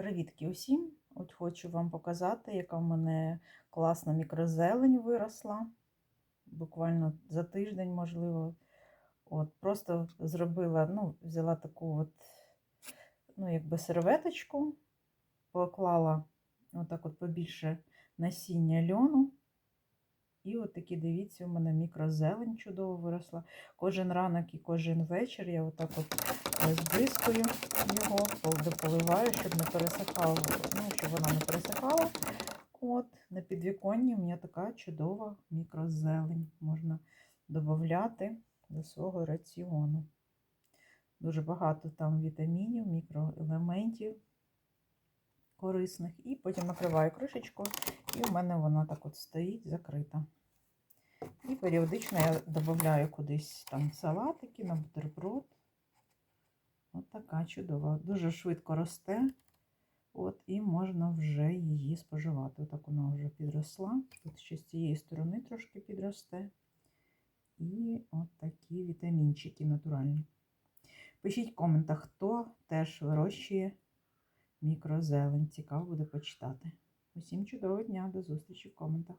Привітки усім! От хочу вам показати, яка в мене класна мікрозелень виросла. Буквально за тиждень, можливо. От, просто зробила, ну, взяла таку от, ну, якби серветочку, поклала отак от побільше насіння льону. І от такі, дивіться, у мене мікрозелень чудово виросла. Кожен ранок і кожен вечір я отак от е, збризкую його, пол- поливаю, щоб не пересихало, ну, щоб вона не пересихала. От, на підвіконні у мене така чудова мікрозелень. Можна додати до свого раціону. Дуже багато там вітамінів, мікроелементів корисних. І потім накриваю кришечкою, і у мене вона так от стоїть закрита. І періодично я додаю кудись там салатики на бутерброд. От така чудова. Дуже швидко росте. От, і можна вже її споживати. Отак вона вже підросла. Тут ще з цієї сторони трошки підросте. І от такі вітамінчики натуральні. Пишіть в коментах, хто теж вирощує мікрозелень. Цікаво буде почитати. Усім чудового дня, до зустрічі в коментах.